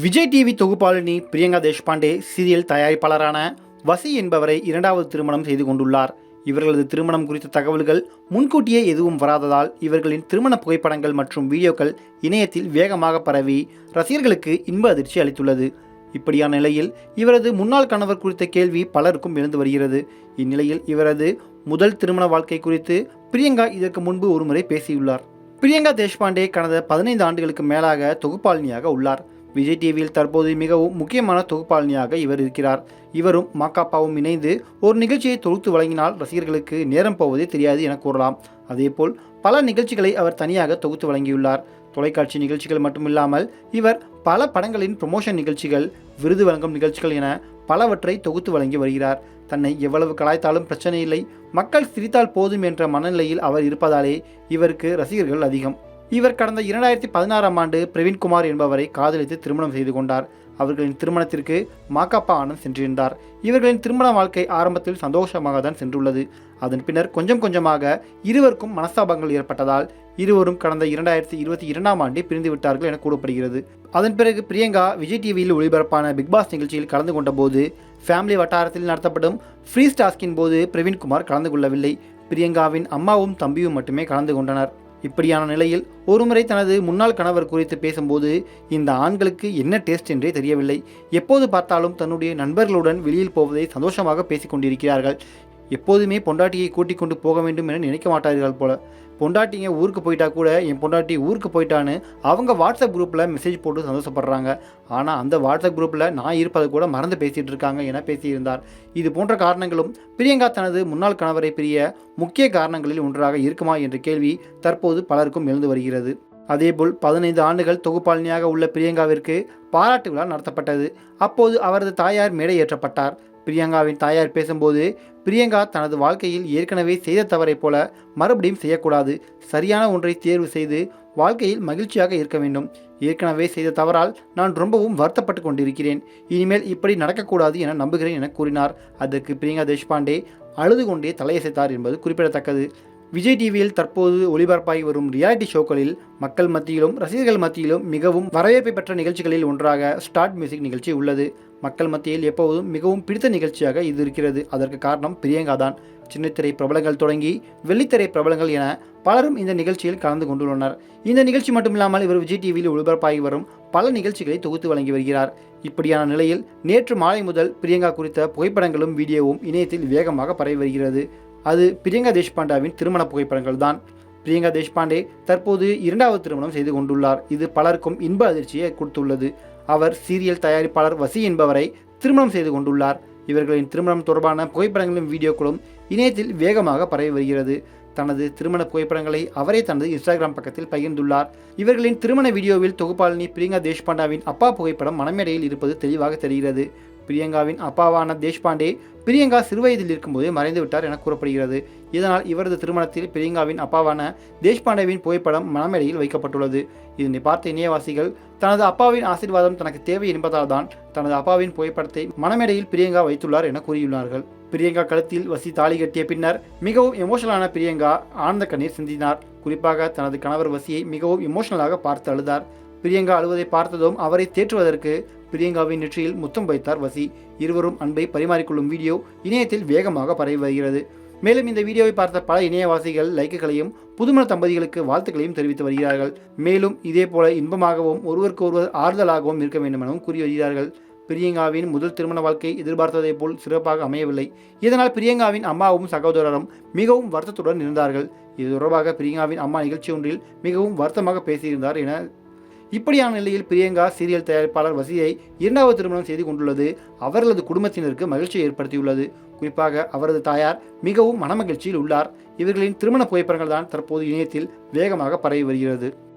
Vijay TV தொகுப்பாளினி Priyanka Deshpande serial தயாரிப்பாளரான வசி என்பவரை இரண்டாவது திருமணம் செய்து கொண்டுள்ளார். இவர்களது திருமணம் குறித்த தகவல்கள் முன்கூட்டியே எதுவும் வராததால் இவர்களின் திருமண புகைப்படங்கள் மற்றும் வீடியோக்கள் இணையத்தில் வேகமாக பரவி ரசிகர்களுக்கு இன்ப அதிர்ச்சி அளித்துள்ளது. இப்படியான நிலையில் இவரது முன்னாள் கணவர் குறித்த கேள்வி பலருக்கும் எழுந்து வருகிறது. இந்நிலையில் இவரது முதல் திருமண வாழ்க்கை குறித்து பிரியங்கா இதற்கு முன்பு ஒருமுறை பேசியுள்ளார். பிரியங்கா தேஷ்பாண்டே கடந்த பதினைந்து ஆண்டுகளுக்கு மேலாக தொகுப்பாளினியாக உள்ளார். விஜய் டிவியில் தற்போது மிகவும் முக்கியமான தொகுப்பாளினியாக இவர் இருக்கிறார். இவரும் மாக்காப்பாவும் இணைந்து ஒரு நிகழ்ச்சியை தொகுத்து வழங்கினால் ரசிகர்களுக்கு நேரம் போவதே தெரியாது என கூறலாம். அதேபோல் பல நிகழ்ச்சிகளை அவர் தனியாக தொகுத்து வழங்கியுள்ளார். தொலைக்காட்சி நிகழ்ச்சிகள் மட்டுமில்லாமல் இவர் பல படங்களின் ப்ரொமோஷன் நிகழ்ச்சிகள் விருது வழங்கும் நிகழ்ச்சிகள் என பலவற்றை தொகுத்து வழங்கி வருகிறார். தன்னை எவ்வளவு கலாய்த்தாலும் பிரச்சனை இல்லை மக்கள் சிரித்தால் போதும் என்ற மனநிலையில் அவர் இருப்பதாலே இவருக்கு ரசிகர்கள் அதிகம். இவர் கடந்த இரண்டாயிரத்தி பதினாறாம் ஆண்டு பிரவீன்குமார் என்பவரை காதலித்து திருமணம் செய்து கொண்டார். அவர்களின் திருமணத்திற்கு மாக்காப்பா ஆனந்த் சென்றிருந்தார். இவர்களின் திருமண வாழ்க்கை ஆரம்பத்தில் சந்தோஷமாக தான் சென்றுள்ளது. அதன் பின்னர் கொஞ்சம் கொஞ்சமாக இருவருக்கும் மனஸ்தாபங்கள் ஏற்பட்டதால் இருவரும் கடந்த இரண்டாயிரத்தி இருபத்தி இரண்டாம் ஆண்டு பிரிந்து விட்டார்கள் என கூறப்படுகிறது. அதன் பிறகு பிரியங்கா விஜய் டிவியில் ஒளிபரப்பான பிக் பாஸ் நிகழ்ச்சியில் கலந்து கொண்ட போது ஃபேமிலி வட்டாரத்தில் நடத்தப்படும் ஃப்ரீ டாஸ்கின் போது பிரவீன்குமார் கலந்து கொள்ளவில்லை. பிரியங்காவின் அம்மாவும் தம்பியும் மட்டுமே கலந்து கொண்டனர். இப்படியான நிலையில் ஒருமுறை தனது முன்னாள் கணவர் குறித்து பேசும்போது இந்த ஆண்களுக்கு என்ன டேஸ்ட் என்றே தெரியவில்லை. எப்போது பார்த்தாலும் தன்னுடைய நண்பர்களுடன் வெளியில் போவதை சந்தோஷமாக பேசிக்கொண்டிருக்கிறார்கள். எப்போதுமே பொண்டாட்டியை கூட்டிக் கொண்டு போக வேண்டும் என நினைக்க மாட்டார்கள் போல. பொண்டாட்டிங்க ஊருக்கு போயிட்டா கூட என் பொண்டாட்டி ஊருக்கு போயிட்டான்னு அவங்க வாட்ஸ்அப் குரூப்பில் மெசேஜ் போட்டு சந்தோஷப்படுறாங்க. ஆனால் அந்த வாட்ஸ்அப் குரூப்பில் நான் இருப்பதை கூட மறந்து பேசிகிட்டு இருக்காங்க என பேசியிருந்தார். இது போன்ற காரணங்களும் பிரியங்கா தனது முன்னாள் கணவரை பிரிய முக்கிய காரணங்களில் ஒன்றாக இருக்குமா என்ற கேள்வி தற்போது பலருக்கும் எழுந்து வருகிறது. அதேபோல் பதினைந்து ஆண்டுகள் தொகுப்பாளினியாக உள்ள பிரியங்காவிற்கு பாராட்டு விழா நடத்தப்பட்டது. அப்போது அவரது தாயார் மேடை ஏற்றப்பட்டார் பிரியங்காவின் தாயார் பேசும்போது பிரியங்கா தனது வாழ்க்கையில் ஏற்கனவே செய்த தவறைப் போல மறுபடியும் செய்யக்கூடாது. சரியான ஒன்றை தேர்வு செய்து வாழ்க்கையில் மகிழ்ச்சியாக இருக்க வேண்டும். ஏற்கனவே செய்த தவறால் நான் ரொம்பவும் வருத்தப்பட்டு கொண்டிருக்கிறேன். இனிமேல் இப்படி நடக்கக்கூடாது என நம்புகிறேன் என கூறினார். அதற்கு பிரியங்கா தேஷ்பாண்டே அழுது கொண்டே தலையசைத்தார் என்பது குறிப்பிடத்தக்கது. விஜய் டிவியில் தற்போது ஒளிபரப்பாகி வரும் ரியாலிட்டி ஷோக்களில் மக்கள் மத்தியிலும் ரசிகர்கள் மத்தியிலும் மிகவும் வரவேற்பை பெற்ற நிகழ்ச்சிகளில் ஒன்றாக ஸ்டார்ட் மியூசிக் நிகழ்ச்சி உள்ளது. மக்கள் மத்தியில் எப்போதும் மிகவும் பிடித்த நிகழ்ச்சியாக இது இருக்கிறது. அதற்கு காரணம் பிரியங்கா தான். சின்னத்திரை பிரபலங்கள் தொடங்கி வெள்ளித்திரை பிரபலங்கள் என பலரும் இந்த நிகழ்ச்சியில் கலந்து கொண்டுள்ளனர். இந்த நிகழ்ச்சி மட்டுமில்லாமல் இவர் விஜய் டிவியில் ஒளிபரப்பாகி வரும் பல நிகழ்ச்சிகளை தொகுத்து வழங்கி வருகிறார். இப்படியான நிலையில் நேற்று மாலை முதல் பிரியங்கா குறித்த புகைப்படங்களும் வீடியோவும் இணையத்தில் வேகமாக பரவி வருகிறது. அது பிரியங்கா தேஷ்பாண்டாவின் திருமண புகைப்படங்கள் தான் பிரியங்கா தேஷ்பாண்டே தற்போது இரண்டாவது திருமணம் செய்து கொண்டுள்ளார். இது பலருக்கும் இன்ப அதிர்ச்சியை கொடுத்துள்ளது. அவர் சீரியல் தயாரிப்பாளர் வசி என்பவரை திருமணம் செய்து கொண்டுள்ளார். இவர்களின் திருமணம் தொடர்பான புகைப்படங்களும் வீடியோக்களும் இணையத்தில் வேகமாக பரவி வருகிறது. தனது திருமண புகைப்படங்களை அவரே தனது இன்ஸ்டாகிராம் பக்கத்தில் பகிர்ந்துள்ளார். இவர்களின் திருமண வீடியோவில் தொகுப்பாளினி பிரியங்கா தேஷ்பாண்டாவின் அப்பா புகைப்படம் மனமேடையில் இருப்பது தெளிவாக தெரிகிறது. பிரியங்காவின் அப்பாவான தேஷ்பாண்டே பிரியங்கா சிறுவயதில் இருக்கும்போதே மறைந்து விட்டார் என கூறப்படுகிறது. இதனால் இவரது திருமணத்தில் பிரியங்காவின் அப்பாவான தேஷ்பாண்டேவின் புகைப்படம் மனமேடையில் வைக்கப்பட்டுள்ளது. இதனை பார்த்த இணையவாசிகள் தனது அப்பாவின் ஆசீர்வாதம் தனக்கு தேவை என்பதால் தான் தனது அப்பாவின் புகைப்படத்தை மனமேடையில் பிரியங்கா வைத்துள்ளார் என கூறியுள்ளார்கள். பிரியங்கா கழுத்தில் வசி தாலி கட்டிய பின்னர் மிகவும் எமோஷனலான பிரியங்கா ஆனந்த கண்ணீர் சிந்தினார். குறிப்பாக தனது கணவர் வசியை மிகவும் எமோஷனலாக பார்த்து அழுதார். பிரியங்கா அழுவதை பார்த்ததும் அவரை தேற்றுவதற்கு பிரியங்காவின் நெற்றியில் முத்தம் வைத்தார் வசி. இருவரும் அன்பை பரிமாறிக்கொள்ளும் வீடியோ இணையத்தில் வேகமாக பரவி வருகிறது. மேலும் இந்த வீடியோவை பார்த்த பல இணையவாசிகள் லைக்குகளையும் புதுமண தம்பதிகளுக்கு வாழ்த்துக்களையும் தெரிவித்து வருகிறார்கள். மேலும் இதே போல இன்பமாகவும் ஒருவருக்கு ஒருவர் ஆறுதலாகவும் இருக்க வேண்டும் எனவும் கூறி வருகிறார்கள். பிரியங்காவின் முதல் திருமண வாழ்க்கை எதிர்பார்த்ததை போல் சிறப்பாக அமையவில்லை. இதனால் பிரியங்காவின் அம்மாவும் சகோதரரும் மிகவும் வருத்தத்துடன் இருந்தார்கள். இது தொடர்பாக பிரியங்காவின் அம்மா நிகழ்ச்சி ஒன்றில் மிகவும் வருத்தமாக பேசியிருந்தார் என இப்படியான நிலையில் பிரியங்கா சீரியல் தயாரிப்பாளர் வசியை இரண்டாவது திருமணம் செய்து கொண்டுள்ளது. அவர்களது குடும்பத்தினருக்கு மகிழ்ச்சியை ஏற்படுத்தியுள்ளது. குறிப்பாக அவரது தாயார் மிகவும் மனமகிழ்ச்சியில் உள்ளார். இவர்களின் திருமண புகைப்படங்கள் தான் தற்போது இணையத்தில் வேகமாக பரவி வருகிறது.